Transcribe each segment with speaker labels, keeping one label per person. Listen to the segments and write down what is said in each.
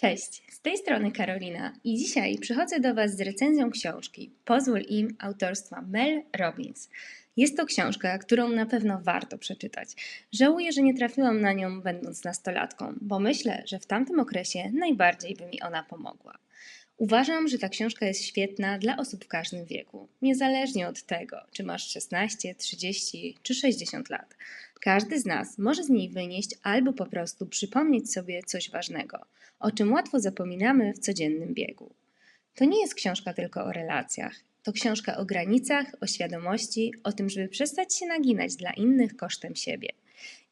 Speaker 1: Cześć, z tej strony Karolina i dzisiaj przychodzę do Was z recenzją książki Pozwól im autorstwa Mel Robbins. Jest to książka, którą na pewno warto przeczytać. Żałuję, że nie trafiłam na nią będąc nastolatką, bo myślę, że w tamtym okresie najbardziej by mi ona pomogła. Uważam, że ta książka jest świetna dla osób w każdym wieku, niezależnie od tego, czy masz 16, 30 czy 60 lat. Każdy z nas może z niej wynieść albo po prostu przypomnieć sobie coś ważnego, o czym łatwo zapominamy w codziennym biegu. To nie jest książka tylko o relacjach. To książka o granicach, o świadomości, o tym, żeby przestać się naginać dla innych kosztem siebie.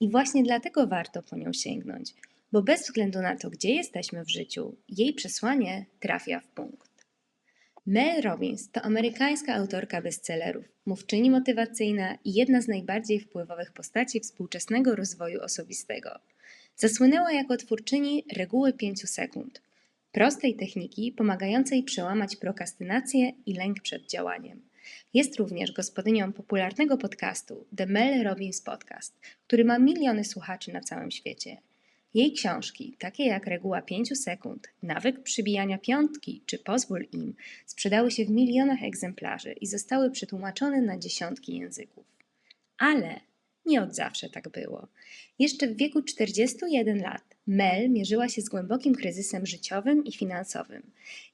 Speaker 1: I właśnie dlatego warto po nią sięgnąć, bo bez względu na to, gdzie jesteśmy w życiu, jej przesłanie trafia w punkt. Mel Robbins to amerykańska autorka bestsellerów, mówczyni motywacyjna i jedna z najbardziej wpływowych postaci współczesnego rozwoju osobistego. Zasłynęła jako twórczyni reguły 5 sekund, prostej techniki pomagającej przełamać prokrastynację i lęk przed działaniem. Jest również gospodynią popularnego podcastu The Mel Robbins Podcast, który ma miliony słuchaczy na całym świecie. Jej książki, takie jak Reguła 5 sekund, Nawyk przybijania piątki czy Pozwól im, sprzedały się w milionach egzemplarzy i zostały przetłumaczone na dziesiątki języków. Ale nie od zawsze tak było. Jeszcze w wieku 41 lat Mel mierzyła się z głębokim kryzysem życiowym i finansowym.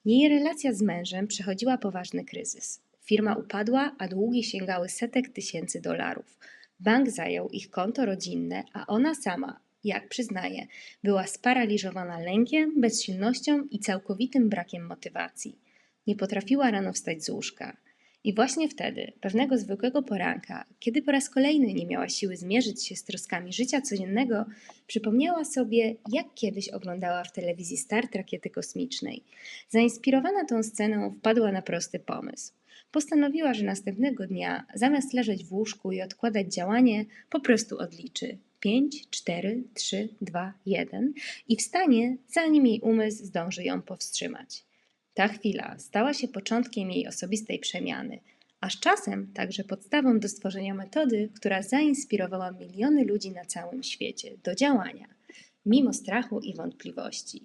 Speaker 1: Jej relacja z mężem przechodziła poważny kryzys. Firma upadła, a długi sięgały setek tysięcy dolarów. Bank zajął ich konto rodzinne, a ona sama, jak przyznaje, była sparaliżowana lękiem, bezsilnością i całkowitym brakiem motywacji. Nie potrafiła rano wstać z łóżka. I właśnie wtedy, pewnego zwykłego poranka, kiedy po raz kolejny nie miała siły zmierzyć się z troskami życia codziennego, przypomniała sobie, jak kiedyś oglądała w telewizji start rakiety kosmicznej. Zainspirowana tą sceną, wpadła na prosty pomysł. Postanowiła, że następnego dnia, zamiast leżeć w łóżku i odkładać działanie, po prostu odliczy 5, 4, 3, 2, 1 i wstanie, zanim jej umysł zdąży ją powstrzymać. Ta chwila stała się początkiem jej osobistej przemiany, a z czasem także podstawą do stworzenia metody, która zainspirowała miliony ludzi na całym świecie do działania, mimo strachu i wątpliwości.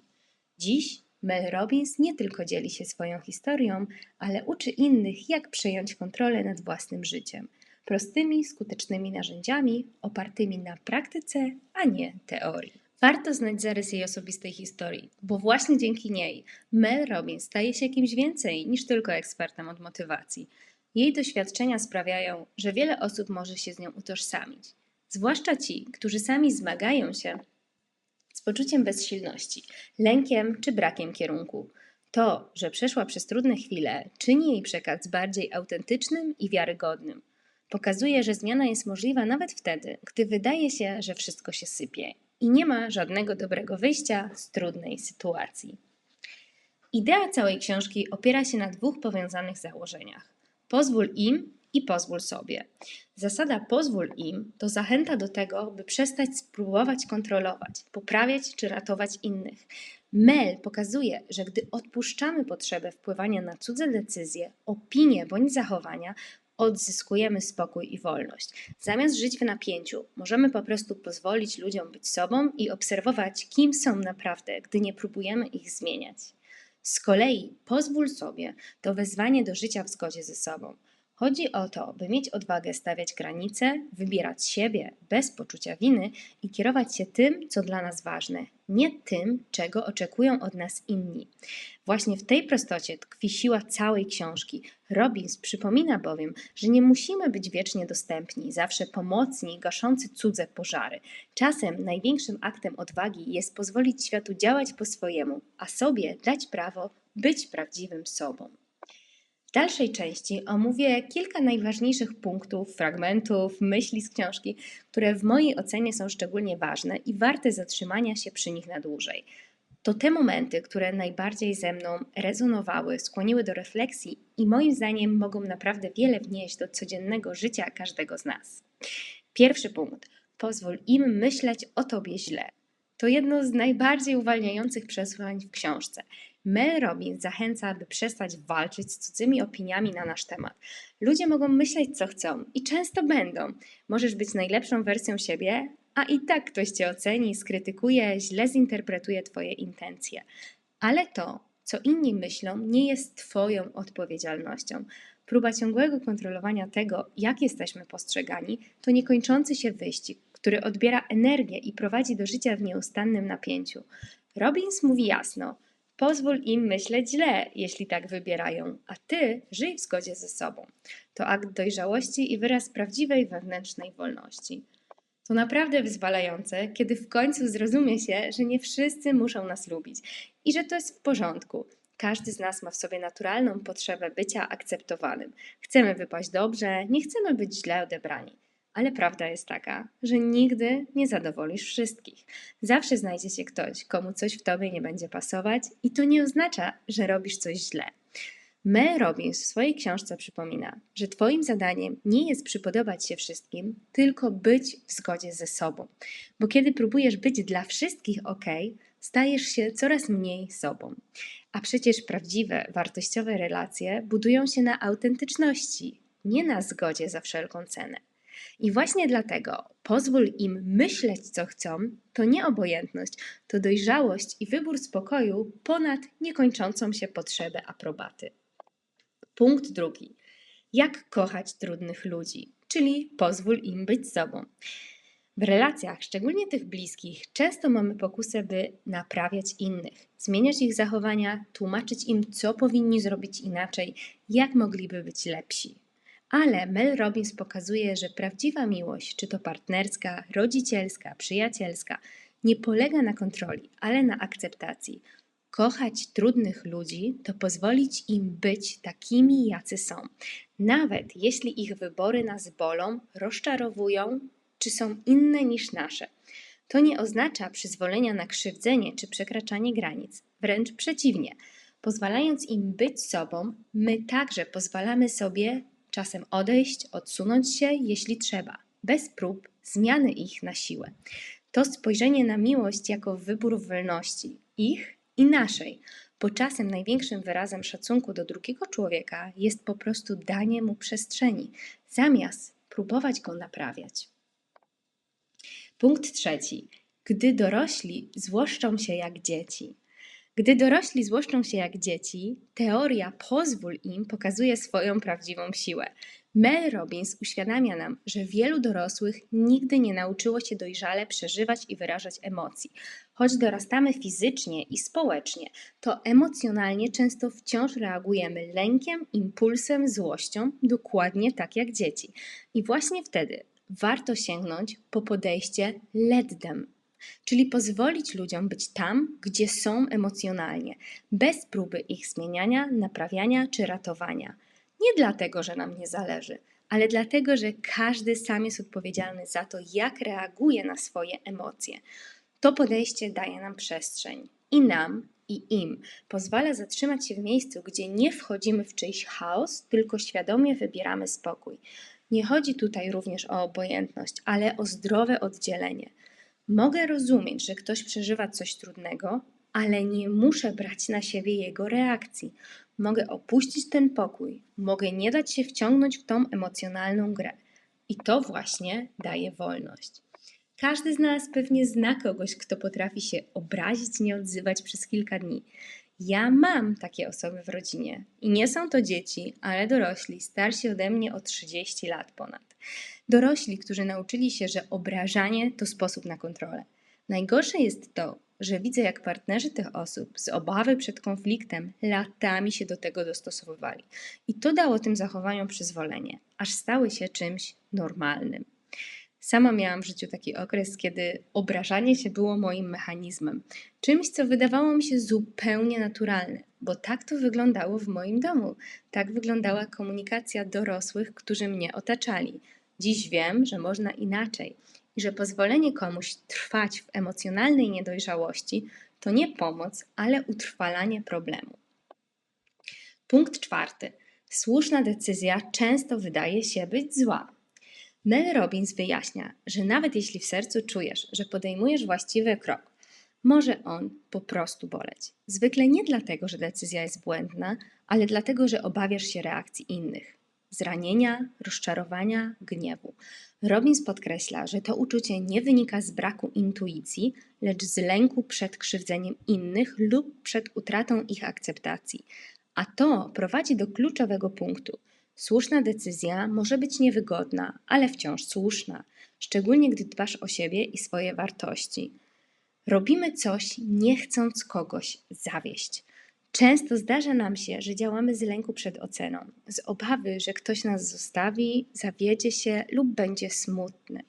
Speaker 1: Dziś Mel Robbins nie tylko dzieli się swoją historią, ale uczy innych, jak przejąć kontrolę nad własnym życiem – prostymi, skutecznymi narzędziami opartymi na praktyce, a nie teorii. Warto znać zarys jej osobistej historii, bo właśnie dzięki niej Mel Robbins staje się kimś więcej niż tylko ekspertem od motywacji. Jej doświadczenia sprawiają, że wiele osób może się z nią utożsamić, zwłaszcza ci, którzy sami zmagają się z poczuciem bezsilności, lękiem czy brakiem kierunku. To, że przeszła przez trudne chwile, czyni jej przekaz bardziej autentycznym i wiarygodnym. Pokazuje, że zmiana jest możliwa nawet wtedy, gdy wydaje się, że wszystko się sypie i nie ma żadnego dobrego wyjścia z trudnej sytuacji. Idea całej książki opiera się na dwóch powiązanych założeniach: pozwól im i pozwól sobie. Zasada pozwól im to zachęta do tego, by przestać spróbować kontrolować, poprawiać czy ratować innych. Mel pokazuje, że gdy odpuszczamy potrzebę wpływania na cudze decyzje, opinie bądź zachowania, odzyskujemy spokój i wolność. Zamiast żyć w napięciu, możemy po prostu pozwolić ludziom być sobą i obserwować, kim są naprawdę, gdy nie próbujemy ich zmieniać. Z kolei pozwól sobie to wezwanie do życia w zgodzie ze sobą. Chodzi o to, by mieć odwagę stawiać granice, wybierać siebie bez poczucia winy i kierować się tym, co dla nas ważne, nie tym, czego oczekują od nas inni. Właśnie w tej prostocie tkwi siła całej książki. Robbins przypomina bowiem, że nie musimy być wiecznie dostępni, zawsze pomocni, gaszący cudze pożary. Czasem największym aktem odwagi jest pozwolić światu działać po swojemu, a sobie dać prawo być prawdziwym sobą. W dalszej części omówię kilka najważniejszych punktów, fragmentów, myśli z książki, które w mojej ocenie są szczególnie ważne i warte zatrzymania się przy nich na dłużej. To te momenty, które najbardziej ze mną rezonowały, skłoniły do refleksji i moim zdaniem mogą naprawdę wiele wnieść do codziennego życia każdego z nas. Pierwszy punkt. Pozwól im myśleć o tobie źle. To jedno z najbardziej uwalniających przesłań w książce. Mel Robbins zachęca, by przestać walczyć z cudzymi opiniami na nasz temat. Ludzie mogą myśleć, co chcą i często będą. Możesz być najlepszą wersją siebie, a i tak ktoś cię oceni, skrytykuje, źle zinterpretuje twoje intencje. Ale to, co inni myślą, nie jest Twoją odpowiedzialnością. Próba ciągłego kontrolowania tego, jak jesteśmy postrzegani, to niekończący się wyścig, który odbiera energię i prowadzi do życia w nieustannym napięciu. Robbins mówi jasno: pozwól im myśleć źle, jeśli tak wybierają, a ty żyj w zgodzie ze sobą. To akt dojrzałości i wyraz prawdziwej wewnętrznej wolności. To naprawdę wyzwalające, kiedy w końcu zrozumie się, że nie wszyscy muszą nas lubić i że to jest w porządku. Każdy z nas ma w sobie naturalną potrzebę bycia akceptowanym. Chcemy wypaść dobrze, nie chcemy być źle odebrani. Ale prawda jest taka, że nigdy nie zadowolisz wszystkich. Zawsze znajdzie się ktoś, komu coś w tobie nie będzie pasować, i to nie oznacza, że robisz coś źle. Mel Robbins w swojej książce przypomina, że Twoim zadaniem nie jest przypodobać się wszystkim, tylko być w zgodzie ze sobą. Bo kiedy próbujesz być dla wszystkich ok, stajesz się coraz mniej sobą. A przecież prawdziwe, wartościowe relacje budują się na autentyczności, nie na zgodzie za wszelką cenę. I właśnie dlatego pozwól im myśleć, co chcą, to nie obojętność, to dojrzałość i wybór spokoju ponad niekończącą się potrzebę aprobaty. Punkt drugi. Jak kochać trudnych ludzi, czyli pozwól im być sobą. W relacjach, szczególnie tych bliskich, często mamy pokusę, by naprawiać innych, zmieniać ich zachowania, tłumaczyć im, co powinni zrobić inaczej, jak mogliby być lepsi. Ale Mel Robbins pokazuje, że prawdziwa miłość, czy to partnerska, rodzicielska, przyjacielska, nie polega na kontroli, ale na akceptacji. Kochać trudnych ludzi to pozwolić im być takimi, jacy są. Nawet jeśli ich wybory nas bolą, rozczarowują, czy są inne niż nasze. To nie oznacza przyzwolenia na krzywdzenie czy przekraczanie granic. Wręcz przeciwnie. Pozwalając im być sobą, my także pozwalamy sobie czasem odejść, odsunąć się, jeśli trzeba, bez prób zmiany ich na siłę. To spojrzenie na miłość jako wybór wolności, ich i naszej, bo czasem największym wyrazem szacunku do drugiego człowieka jest po prostu danie mu przestrzeni, zamiast próbować go naprawiać. Punkt trzeci. Gdy dorośli złoszczą się jak dzieci. Gdy dorośli złoszczą się jak dzieci, teoria pozwól im pokazuje swoją prawdziwą siłę. Mel Robbins uświadamia nam, że wielu dorosłych nigdy nie nauczyło się dojrzale przeżywać i wyrażać emocji. Choć dorastamy fizycznie i społecznie, to emocjonalnie często wciąż reagujemy lękiem, impulsem, złością, dokładnie tak jak dzieci. I właśnie wtedy warto sięgnąć po podejście let them, czyli pozwolić ludziom być tam, gdzie są emocjonalnie, bez próby ich zmieniania, naprawiania czy ratowania. Nie dlatego, że nam nie zależy, ale dlatego, że każdy sam jest odpowiedzialny za to, jak reaguje na swoje emocje. To podejście daje nam przestrzeń i nam, i im. Pozwala zatrzymać się w miejscu, gdzie nie wchodzimy w czyjś chaos, tylko świadomie wybieramy spokój. Nie chodzi tutaj również o obojętność, ale o zdrowe oddzielenie. Mogę rozumieć, że ktoś przeżywa coś trudnego, ale nie muszę brać na siebie jego reakcji. Mogę opuścić ten pokój, mogę nie dać się wciągnąć w tą emocjonalną grę. I to właśnie daje wolność. Każdy z nas pewnie zna kogoś, kto potrafi się obrazić, nie odzywać przez kilka dni. Ja mam takie osoby w rodzinie i nie są to dzieci, ale dorośli, starsi ode mnie o 30 lat ponad. Dorośli, którzy nauczyli się, że obrażanie to sposób na kontrolę. Najgorsze jest to, że widzę, jak partnerzy tych osób z obawy przed konfliktem latami się do tego dostosowywali. I to dało tym zachowaniom przyzwolenie, aż stały się czymś normalnym. Sama miałam w życiu taki okres, kiedy obrażanie się było moim mechanizmem, czymś, co wydawało mi się zupełnie naturalne, bo tak to wyglądało w moim domu. Tak wyglądała komunikacja dorosłych, którzy mnie otaczali. Dziś wiem, że można inaczej i że pozwolenie komuś trwać w emocjonalnej niedojrzałości to nie pomoc, ale utrwalanie problemu. Punkt czwarty. Słuszna decyzja często wydaje się być zła. Mel Robbins wyjaśnia, że nawet jeśli w sercu czujesz, że podejmujesz właściwy krok, może on po prostu boleć. Zwykle nie dlatego, że decyzja jest błędna, ale dlatego, że obawiasz się reakcji innych. zranienia, rozczarowania, gniewu. Robbins podkreśla, że to uczucie nie wynika z braku intuicji, lecz z lęku przed krzywdzeniem innych lub przed utratą ich akceptacji. A to prowadzi do kluczowego punktu. Słuszna decyzja może być niewygodna, ale wciąż słuszna, szczególnie gdy dbasz o siebie i swoje wartości. Robimy coś, nie chcąc kogoś zawieść. Często zdarza nam się, że działamy z lęku przed oceną, z obawy, że ktoś nas zostawi, zawiedzie się lub będzie smutny.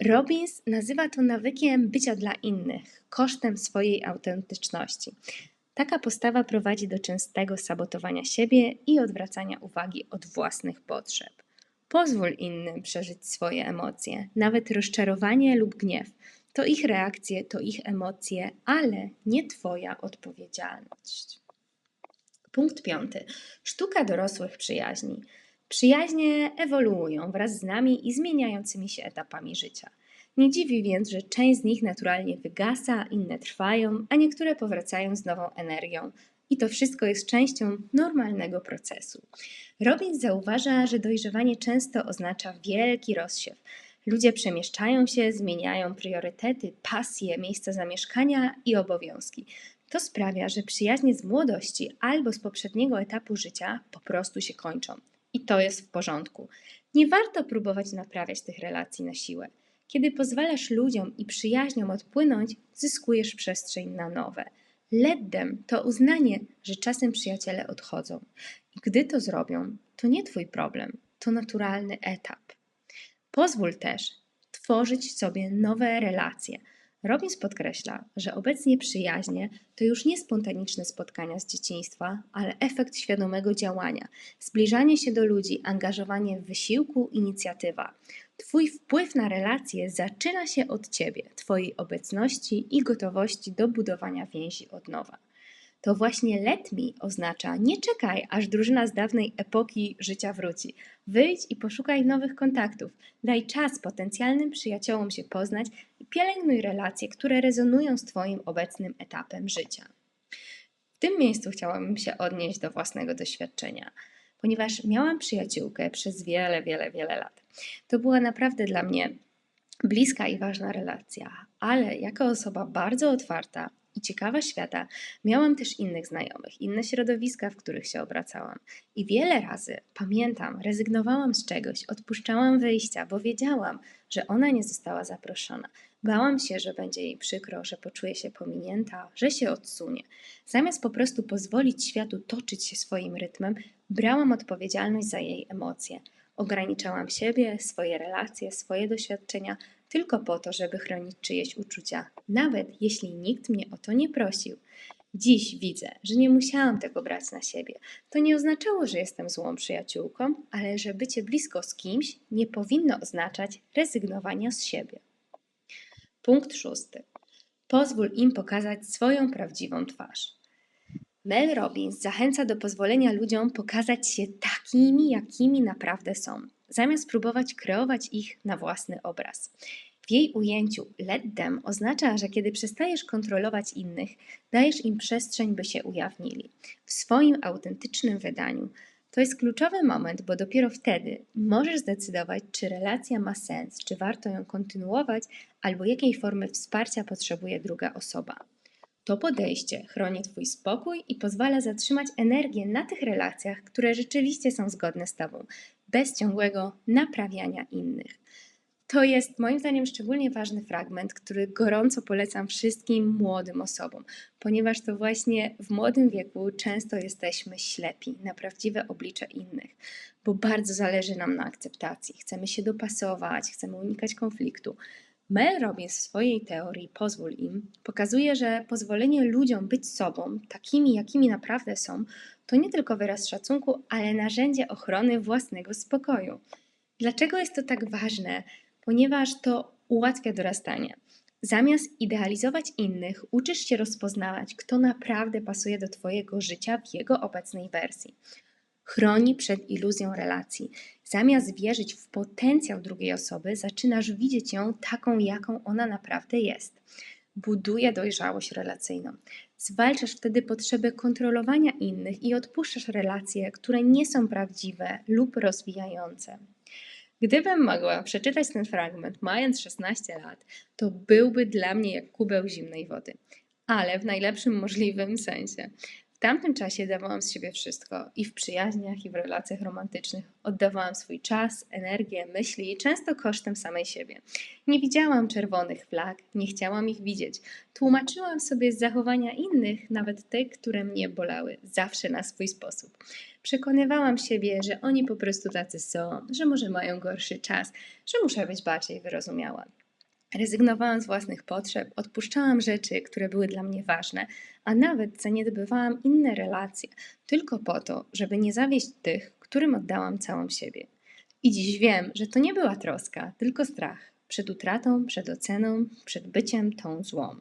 Speaker 1: Robbins nazywa to nawykiem bycia dla innych, kosztem swojej autentyczności. Taka postawa prowadzi do częstego sabotowania siebie i odwracania uwagi od własnych potrzeb. Pozwól innym przeżyć swoje emocje, nawet rozczarowanie lub gniew. To ich reakcje, to ich emocje, ale nie Twoja odpowiedzialność. Punkt piąty. Sztuka dorosłych przyjaźni. Przyjaźnie ewoluują wraz z nami i zmieniającymi się etapami życia. Nie dziwi więc, że część z nich naturalnie wygasa, inne trwają, a niektóre powracają z nową energią. I to wszystko jest częścią normalnego procesu. Robbins zauważa, że dojrzewanie często oznacza wielki rozsiew. Ludzie przemieszczają się, zmieniają priorytety, pasje, miejsca zamieszkania i obowiązki. To sprawia, że przyjaźnie z młodości albo z poprzedniego etapu życia po prostu się kończą. I to jest w porządku. Nie warto próbować naprawiać tych relacji na siłę. Kiedy pozwalasz ludziom i przyjaźniom odpłynąć, zyskujesz przestrzeń na nowe. Let them to uznanie, że czasem przyjaciele odchodzą. I gdy to zrobią, to nie twój problem, to naturalny etap. Pozwól też tworzyć sobie nowe relacje. Robbins podkreśla, że obecnie przyjaźnie to już nie spontaniczne spotkania z dzieciństwa, ale efekt świadomego działania, zbliżanie się do ludzi, angażowanie w wysiłku, inicjatywa. Twój wpływ na relacje zaczyna się od Ciebie, Twojej obecności i gotowości do budowania więzi od nowa. To właśnie let me oznacza nie czekaj, aż drużyna z dawnej epoki życia wróci. Wyjdź i poszukaj nowych kontaktów. Daj czas potencjalnym przyjaciołom się poznać i pielęgnuj relacje, które rezonują z Twoim obecnym etapem życia. W tym miejscu chciałabym się odnieść do własnego doświadczenia ponieważ miałam przyjaciółkę przez wiele, wiele, wiele lat. To była naprawdę dla mnie bliska i ważna relacja, ale jako osoba bardzo otwarta i ciekawa świata, miałam też innych znajomych, inne środowiska, w których się obracałam. I wiele razy, pamiętam, rezygnowałam z czegoś, odpuszczałam wyjścia, bo wiedziałam, że ona nie została zaproszona. Bałam się, że będzie jej przykro, że poczuje się pominięta, że się odsunie. Zamiast po prostu pozwolić światu toczyć się swoim rytmem, brałam odpowiedzialność za jej emocje. Ograniczałam siebie, swoje relacje, swoje doświadczenia tylko po to, żeby chronić czyjeś uczucia, nawet jeśli nikt mnie o to nie prosił. Dziś widzę, że nie musiałam tego brać na siebie. To nie oznaczało, że jestem złą przyjaciółką, ale że bycie blisko z kimś nie powinno oznaczać rezygnowania z siebie. Punkt szósty. Pozwól im pokazać swoją prawdziwą twarz. Mel Robbins zachęca do pozwolenia ludziom pokazać się takimi, jakimi naprawdę są, zamiast próbować kreować ich na własny obraz. W jej ujęciu let them oznacza, że kiedy przestajesz kontrolować innych, dajesz im przestrzeń, by się ujawnili w swoim autentycznym wydaniu. To jest kluczowy moment, bo dopiero wtedy możesz zdecydować, czy relacja ma sens, czy warto ją kontynuować, albo jakiej formy wsparcia potrzebuje druga osoba. To podejście chroni Twój spokój i pozwala zatrzymać energię na tych relacjach, które rzeczywiście są zgodne z Tobą, bez ciągłego naprawiania innych. To jest moim zdaniem szczególnie ważny fragment, który gorąco polecam wszystkim młodym osobom, ponieważ to właśnie w młodym wieku często jesteśmy ślepi na prawdziwe oblicze innych, bo bardzo zależy nam na akceptacji. Chcemy się dopasować, chcemy unikać konfliktu. Mel Robbins w swojej teorii Pozwól im pokazuje, że pozwolenie ludziom być sobą, takimi jakimi naprawdę są, to nie tylko wyraz szacunku, ale narzędzie ochrony własnego spokoju. Dlaczego jest to tak ważne? Ponieważ to ułatwia dorastanie. Zamiast idealizować innych, uczysz się rozpoznawać, kto naprawdę pasuje do Twojego życia w jego obecnej wersji chroni przed iluzją relacji. Zamiast wierzyć w potencjał drugiej osoby, zaczynasz widzieć ją taką, jaką ona naprawdę jest. Buduje dojrzałość relacyjną. Zwalczasz wtedy potrzebę kontrolowania innych i odpuszczasz relacje, które nie są prawdziwe lub rozwijające. Gdybym mogła przeczytać ten fragment mając 16 lat, to byłby dla mnie jak kubeł zimnej wody, ale w najlepszym możliwym sensie. Tamtym czasie dawałam z siebie wszystko i w przyjaźniach, i w relacjach romantycznych. Oddawałam swój czas, energię, myśli często kosztem samej siebie. Nie widziałam czerwonych flag, nie chciałam ich widzieć. Tłumaczyłam sobie z zachowania innych, nawet te, które mnie bolały, zawsze na swój sposób. Przekonywałam siebie, że oni po prostu tacy są, że może mają gorszy czas, że muszę być bardziej wyrozumiała. Rezygnowałam z własnych potrzeb, odpuszczałam rzeczy, które były dla mnie ważne, a nawet zaniedbywałam inne relacje, tylko po to, żeby nie zawieść tych, którym oddałam całą siebie. I dziś wiem, że to nie była troska, tylko strach przed utratą, przed oceną, przed byciem tą złą.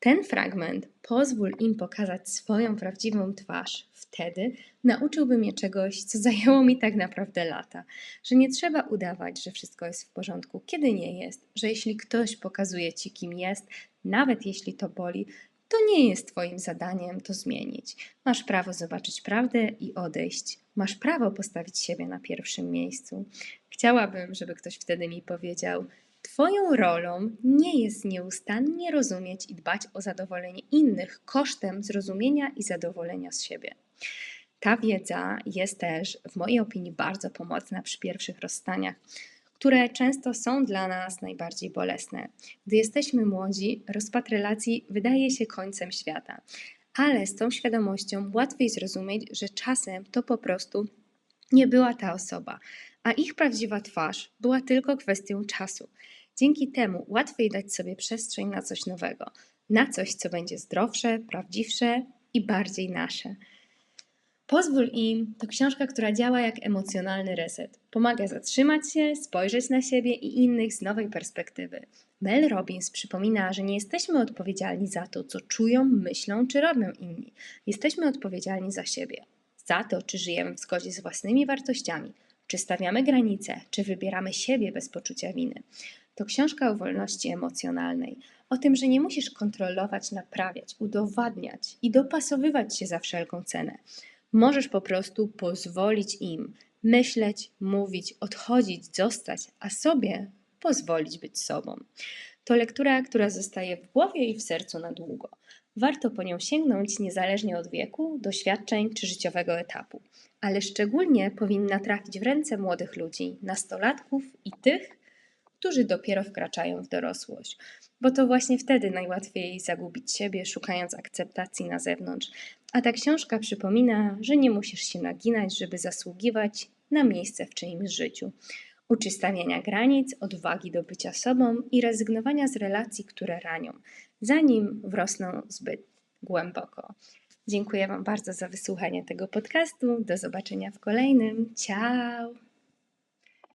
Speaker 1: Ten fragment pozwól im pokazać swoją prawdziwą twarz. Wtedy nauczyłby mnie czegoś, co zajęło mi tak naprawdę lata. Że nie trzeba udawać, że wszystko jest w porządku, kiedy nie jest. Że jeśli ktoś pokazuje ci, kim jest, nawet jeśli to boli, to nie jest Twoim zadaniem to zmienić. Masz prawo zobaczyć prawdę i odejść. Masz prawo postawić siebie na pierwszym miejscu. Chciałabym, żeby ktoś wtedy mi powiedział: Twoją rolą nie jest nieustannie rozumieć i dbać o zadowolenie innych kosztem zrozumienia i zadowolenia z siebie. Ta wiedza jest też, w mojej opinii, bardzo pomocna przy pierwszych rozstaniach, które często są dla nas najbardziej bolesne. Gdy jesteśmy młodzi, rozpad relacji wydaje się końcem świata, ale z tą świadomością łatwiej zrozumieć, że czasem to po prostu nie była ta osoba, a ich prawdziwa twarz była tylko kwestią czasu. Dzięki temu łatwiej dać sobie przestrzeń na coś nowego, na coś, co będzie zdrowsze, prawdziwsze i bardziej nasze. Pozwól im to książka, która działa jak emocjonalny reset. Pomaga zatrzymać się, spojrzeć na siebie i innych z nowej perspektywy. Mel Robbins przypomina, że nie jesteśmy odpowiedzialni za to, co czują, myślą czy robią inni. Jesteśmy odpowiedzialni za siebie. Za to, czy żyjemy w zgodzie z własnymi wartościami, czy stawiamy granice, czy wybieramy siebie bez poczucia winy. To książka o wolności emocjonalnej, o tym, że nie musisz kontrolować, naprawiać, udowadniać i dopasowywać się za wszelką cenę. Możesz po prostu pozwolić im myśleć, mówić, odchodzić, zostać, a sobie pozwolić być sobą. To lektura, która zostaje w głowie i w sercu na długo. Warto po nią sięgnąć niezależnie od wieku, doświadczeń czy życiowego etapu, ale szczególnie powinna trafić w ręce młodych ludzi, nastolatków i tych, którzy dopiero wkraczają w dorosłość, bo to właśnie wtedy najłatwiej zagubić siebie, szukając akceptacji na zewnątrz. A ta książka przypomina, że nie musisz się naginać, żeby zasługiwać na miejsce w czyimś życiu. Uczy stawiania granic, odwagi do bycia sobą i rezygnowania z relacji, które ranią, zanim wrosną zbyt głęboko. Dziękuję Wam bardzo za wysłuchanie tego podcastu. Do zobaczenia w kolejnym. Ciao!